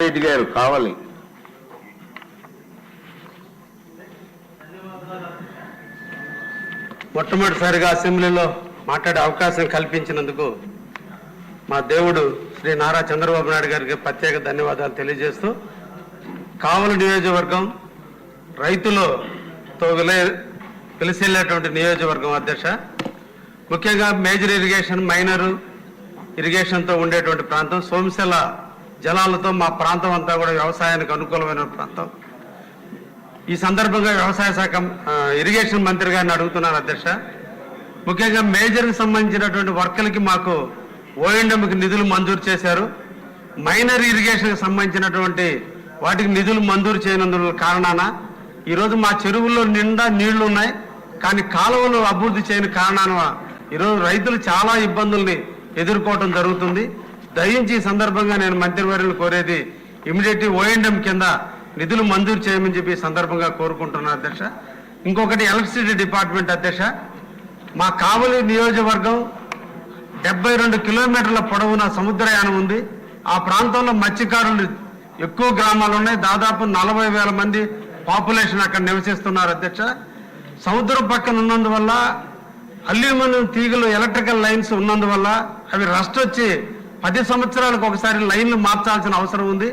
రెడ్డి గారు కావాలి. మొట్టమొదటిసారిగా అసెంబ్లీలో మాట్లాడే అవకాశం కల్పించినందుకు మా దేవుడు శ్రీ నారా చంద్రబాబు నాయుడు గారికి ప్రత్యేక ధన్యవాదాలు తెలియజేస్తూ కావలి నియోజకవర్గం రైతులతో విలే పిలిచెళ్ళేటువంటి నియోజకవర్గం అధ్యక్ష. ముఖ్యంగా మేజర్ ఇరిగేషన్ మైనర్ ఇరిగేషన్తో ఉండేటువంటి ప్రాంతం సోమశిల జలాలతో మా ప్రాంతం అంతా కూడా వ్యవసాయానికి అనుకూలమైన ప్రాంతం. ఈ సందర్భంగా వ్యవసాయ శాఖ ఇరిగేషన్ మంత్రి గారిని అడుగుతున్నాను అధ్యక్ష. ముఖ్యంగా మేజర్కి సంబంధించినటువంటి వర్కులకి మాకు ఓఎండ్ఎంకి నిధులు మంజూరు చేశారు. మైనర్ ఇరిగేషన్కి సంబంధించినటువంటి వాటికి నిధులు మంజూరు చేయనందుల కారణాన ఈరోజు మా చెరువుల్లో నిండా నీళ్ళు ఉన్నాయి. కానీ కాలువలు అభివృద్ధి చేయని కారణాన ఈరోజు రైతులు చాలా ఇబ్బందుల్ని ఎదుర్కోవటం జరుగుతుంది. దయించి ఈ సందర్భంగా నేను మంత్రివర్యులు కోరేది ఇమీడియట్ ఓఎండ్ఎం కింద నిధులు మంజూరు చేయమని చెప్పి సందర్భంగా కోరుకుంటున్నాను అధ్యక్ష. ఇంకొకటి ఎలక్ట్రిసిటీ డిపార్ట్మెంట్ అధ్యక్ష. మా కావలి నియోజకవర్గం డెబ్బై రెండు కిలోమీటర్ల పొడవున సముద్రయానం ఉంది. ఆ ప్రాంతంలో మత్స్యకారులు ఎక్కువ గ్రామాలు ఉన్నాయి. దాదాపు నలభై వేల మంది పాపులేషన్ అక్కడ నివసిస్తున్నారు అధ్యక్ష. సముద్రం పక్కన ఉన్నందువల్ల అల్యూమినియం తీగలు ఎలక్ట్రికల్ లైన్స్ ఉన్నందువల్ల అవి రస్ట్ వచ్చి పది సంవత్సరాలకు ఒకసారి లైన్లు మార్చాల్సిన అవసరం ఉంది.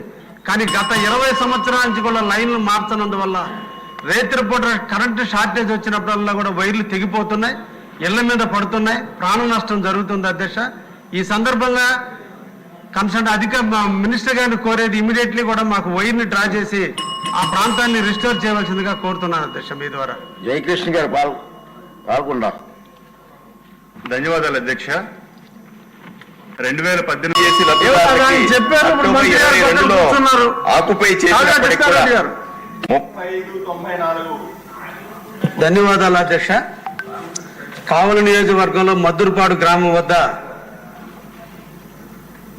కానీ గత ఇరవై సంవత్సరాల నుంచి కూడా లైన్లు మార్చనందువల్ల రేత్రిపూట కరెంటు షార్టేజ్ వచ్చినప్పుడల్లా కూడా వైర్లు తెగిపోతున్నాయి ఇళ్ళ మీద పడుతున్నాయి ప్రాణ నష్టం జరుగుతుంది అధ్యక్ష. ఈ సందర్భంగా కన్సర్న్ అధిక మినిస్టర్ గారిని కోరేది ఇమీడియట్లీ కూడా మాకు వైర్ని డ్రా చేసి ఆ ప్రాంతాన్ని రిస్టోర్ చేయవలసిందిగా కోరుతున్నాను అధ్యక్ష మీ ద్వారా. జయకృష్ణ గారు పాల్ పాల్గొండా ధన్యవాదాలు అధ్యక్ష. రెండు వేల పద్దెనిమిది చెప్పారు. ఆకుపై చేసినప్పటికి కూడా ధన్యవాదాలు అధ్యక్ష. కావలి నియోజకవర్గంలో మద్దురుపాడు గ్రామం వద్ద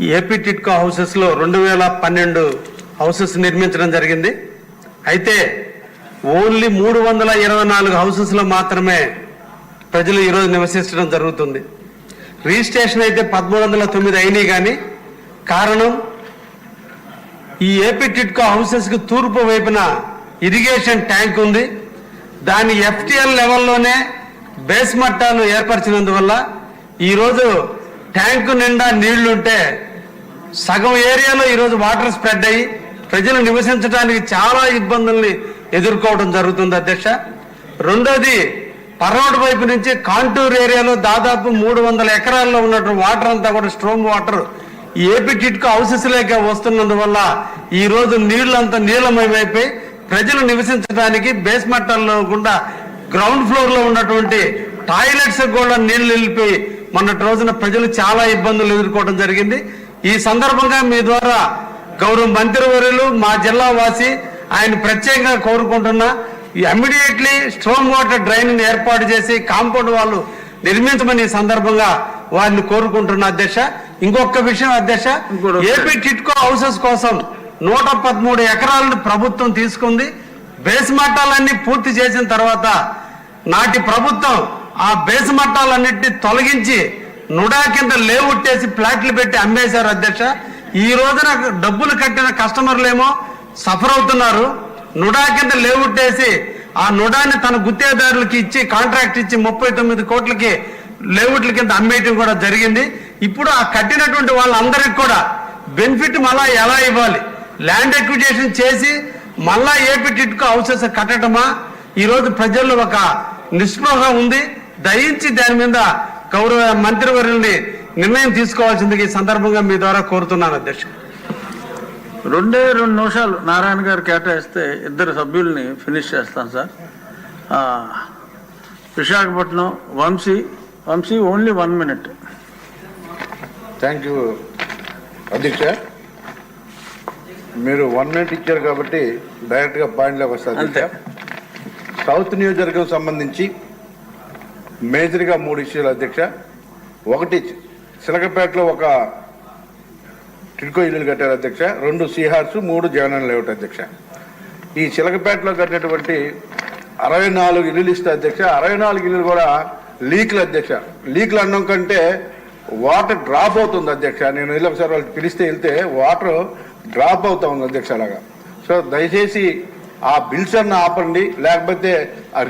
ఈ ఏపీ టిట్కో హౌసెస్లో రెండు వేల పన్నెండు హౌసెస్ నిర్మించడం జరిగింది. అయితే ఓన్లీ మూడు వందల ఇరవై నాలుగు హౌసెస్లో మాత్రమే ప్రజలు ఈరోజు నివసించడం జరుగుతుంది. రిజిస్ట్రేషన్ అయితే పదమూడు వందల తొమ్మిది అయినాయి కానీ కారణం ఈ ఏపీ టిట్కో హౌసెస్కి తూర్పు వైపున ఇరిగేషన్ ట్యాంక్ ఉంది. దాని ఎఫ్టిఎల్ లెవెల్లోనే బేస్ మట్టాలు ఏర్పరిచినందువల్ల ఈరోజు ట్యాంకు నిండా నీళ్ళుంటే సగం ఏరియాలో ఈరోజు వాటర్ స్ప్రెడ్ అయ్యి ప్రజలు నివసించడానికి చాలా ఇబ్బందుల్ని ఎదుర్కోవడం జరుగుతుంది అధ్యక్ష. రెండోది పర్వట వైపు నుంచి కాంటూర్ ఏరియాలో దాదాపు మూడు వందల ఎకరాల్లో ఉన్నటువంటి వాటర్ అంతా కూడా స్ట్రోమ్ వాటర్ ఈ ఏపీ కిట్కు హౌసెస్ లేక వస్తున్నందువల్ల ఈ రోజు నీళ్ళంతా నీలమయమైపోయి ప్రజలు నివసించడానికి బేస్ మట్టాల్లో గుండా గ్రౌండ్ ఫ్లోర్లో ఉన్నటువంటి టాయిలెట్స్ కూడా నీళ్ళు నిలిపోయి మొన్నటి రోజున ప్రజలు చాలా ఇబ్బందులు ఎదుర్కోవడం జరిగింది. ఈ సందర్భంగా మీ ద్వారా గౌరవ మంత్రివర్యులు మా జిల్లా వాసి ఆయన ప్రత్యేకంగా కోరుకుంటున్నా ఇమ్మీడియట్లీ స్ట్రోమ్ వాటర్ డ్రైన్ ఏర్పాటు చేసి కాంపౌండ్ వాళ్ళు నిర్మించమని సందర్భంగా వారిని కోరుకుంటున్న అధ్యక్ష. ఇంకొక విషయం అధ్యక్ష ఏపీ టిట్కో హౌసెస్ కోసం నూట పదమూడు ఎకరాలను ప్రభుత్వం తీసుకుంది. బేస్ మట్టాలన్నీ పూర్తి చేసిన తర్వాత నాటి ప్రభుత్వం ఆ బేస్ మట్టాలన్నింటినీ తొలగించి నుడా కింద లేవుట్టేసి ప్లాట్లు పెట్టి అమ్మేశారు అధ్యక్ష. ఈ రోజున డబ్బులు కట్టిన కస్టమర్లేమో సఫర్ అవుతున్నారు. నుడా కింద లేవుట్టేసి ఆ నుడాన్ని తన గుత్తేదారులకి ఇచ్చి కాంట్రాక్ట్ ఇచ్చి ముప్పై తొమ్మిది కోట్లకి లేవుట్ల కింద అమ్మేయటం కూడా జరిగింది. ఇప్పుడు ఆ కట్టినటువంటి వాళ్ళందరికీ కూడా బెనిఫిట్ మళ్ళా ఎలా ఇవ్వాలి? ల్యాండ్ ఎక్విజేషన్ చేసి మళ్ళా ఏపీ టిట్కో హౌసెస్ కట్టడమా? ఈరోజు ప్రజల్లో ఒక నిస్పృహ ఉంది. దయించి దాని మీద గౌరవ మంత్రివర్యుల్ని నిర్ణయం తీసుకోవాల్సింది ఈ సందర్భంగా మీ ద్వారా కోరుతున్నాను అధ్యక్షుడు. రెండే రెండు నిమిషాలు నారాయణ గారు కేటాయిస్తే ఇద్దరు సభ్యుల్ని ఫినిష్ చేస్తాను sir. Visakhapatnam Vamsi Vamsi only one minute. Thank you అధ్యక్ష. మీరు వన్ మినిట్ ఇచ్చారు కాబట్టి డైరెక్ట్గా పాయింట్లోకి వస్తారు అంతే. సౌత్ నియోజకవర్గం సంబంధించి మేజర్గా మూడు ఇష్యూలు అధ్యక్ష. ఒకటి చిలకపేటలో ఒక టిడ్కో ఇల్లులు కట్టారు అధ్యక్ష. రెండు సిహార్స్ మూడు జగనన్న లేఅవుట్ అధ్యక్ష. ఈ చిలకపేటలో కట్టినటువంటి అరవై నాలుగు ఇల్లులు ఇస్తే అధ్యక్ష అరవై నాలుగు ఇల్లులు కూడా లీక్లు అధ్యక్ష. లీక్లు అనడం కంటే వాటర్ డ్రాప్ అవుతుంది అధ్యక్ష. నేను వెళ్ళి ఒకసారి వాళ్ళు పిలిస్తే వెళ్తే వాటర్ డ్రాప్ అవుతా ఉంది అధ్యక్ష అలాగా. సో దయచేసి ఆ బిల్స్ అన్న ఆపండి లేకపోతే ఆ